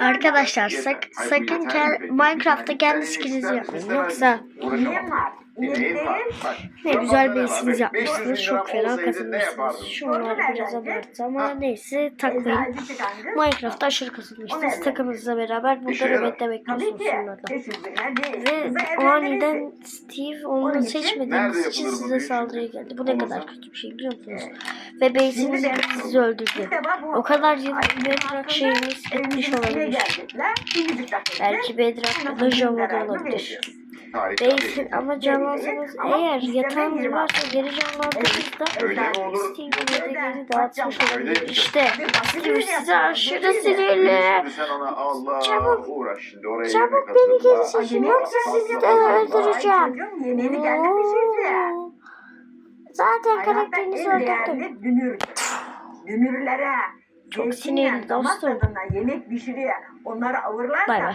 Arkadaşlar sak, sakın ke- Minecraft'ta kendi skininizi yapmayın. Yoksa ne güzel bir isiniz yapmışsınız. Çok fena kazanırsınız. Şunlar biraz abartı ama neyse takmayın. Minecraft'ta aşırı kazanmışsınız. Takımınızla beraber burada nöbette bekliyorsunuz sonlarda. 500 bin hadi. Ve aniden Steve onu seçmediğiniz için size saldırıya geldi. Bu ne kadar kötü bir şey biliyor musunuz? Ve ben- sizi öldürdü. O kadar yıl Bedrock şeyiniz etmiş olabilir. Belki Bedrock ya da Java da olabilir. Harika. Base'in ama canlansanız eğer yatağınız varsa geri canlandığınızda mi olur? Steve'in yedekleri dağıtmış olabilir. Öyle. İşte Steve size aşırı sinirli. Çabuk. Çabuk beni geri seçin yoksa sizi de öldüreceğim. Zaten karakterinizi öldürdüm. Dünürlere Çok sinirli dostum. yemek pişiriyor. Onları avırlarsa.